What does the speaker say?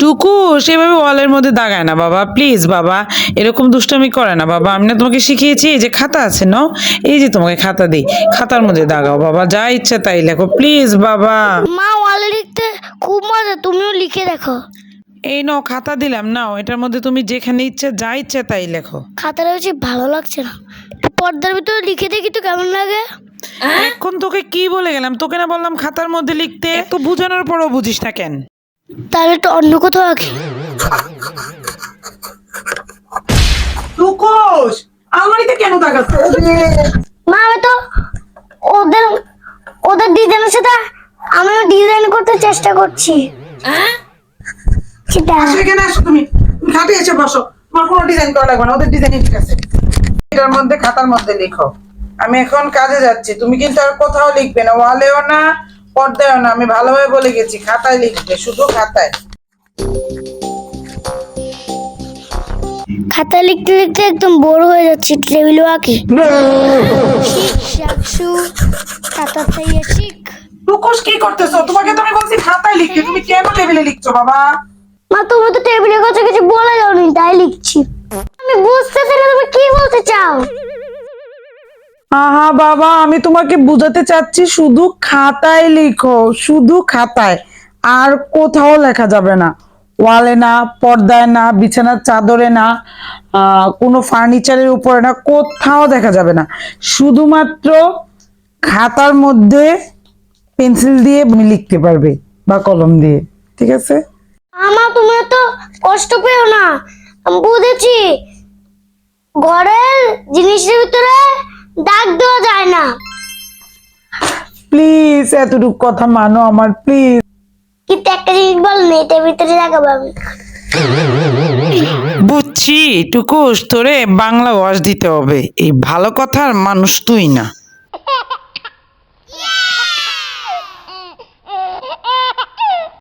টুকু সেভাবে ওয়ালের মধ্যে দাগায় না বাবা প্লিজ বাবা এরকম দুষ্টামি করে না বাবা। আমি না তোমাকে শিখিয়েছি এই যে খাতা আছে ন এই যে তোমাকে খাতা দিই খাতার মধ্যে দাগাও বাবা যা ইচ্ছা তাই লেখো প্লিজ বাবা। মা ওয়ালে লিখতে খুব মজা তুমিও লিখে দেখো। এই নাও খাতা দিলাম নাও এটার মধ্যে তুমি যেখানে ইচ্ছে যা ইচ্ছে তাই লেখো। খাতাটা বেশি ভালো লাগছে না। পর্দার ভিতরে লিখে দেখি তো কেমন লাগে। এখন তোকে কি বলে গেলাম? তোকে না বললাম খাতার মধ্যে লিখতে? তো বুঝানোর পরও বুঝিস না কেন? তাহলে একটু অন্য কোথাও আঁকি টুকুস আলমারিতে কেন তাকাচ্ছ মা আমি তো ওদের ওদের ডিজাইনের সাথে আমিও ডিজাইন করতে চেষ্টা করছি। হ্যাঁ? সেটা। এখানে আসো তুমি। তুমি খাটে এসে বসো। তোমার কোনো ডিজাইন করা লাগবে না ওদের ডিজাইনই ঠিক আছে। এটার মধ্যে খাতার মধ্যে লিখো। আমি এখন কাজে যাচ্ছি। তুমি কিন্তু আর কোথাও লিখবে না ওয়ালেও না পর্দায়ও না আমি ভালোভাবে বলে গেছি খাতায় লিখবে শুধু খাতায়। খাতা লিখতে লিখতে একদম বোর হয়ে যাচ্ছি টেবিলও আঁকি শিখ খাতা চাইয়ে শিখ। টুকুস কি করতেছো? তোমাকে তো আমি বলছি খাতায় লিখতে তুমি কেন টেবিলে লিখছো বাবা? মা তুমি তো টেবিলের কাছে কিছু বলে যাওনি আহা বাবা, আমি তোমাকে বুঝাতে চাচ্ছি শুধু খাতায় লিখো, শুধু খাতায়। আর কোথাও লেখা যাবে না। ওয়ালে না, পর্দায় না, বিছানার চাদরে না কোনো ফার্নিচারের উপরে না, কোথাও দেখা যাবে না। শুধুমাত্র খাতার মধ্যে পেন্সিল দিয়ে তুমি লিখতে পারবে বা কলম দিয়ে, ঠিক আছে? আমা তুমি এত কষ্ট পেও না। বুঝেছি। ঘরের জিনিসের ভিতরে প্লিজ এতটুকু কথা মানো আমার প্লিজ কিন্তু একটা জিনিস বল নেটের ভিতরে লাগাবো আমি। বুঝছি টুকুস তোরে বাংলা ওয়াজ দিতে হবে। এই ভালো কথার মানুষ তুই না।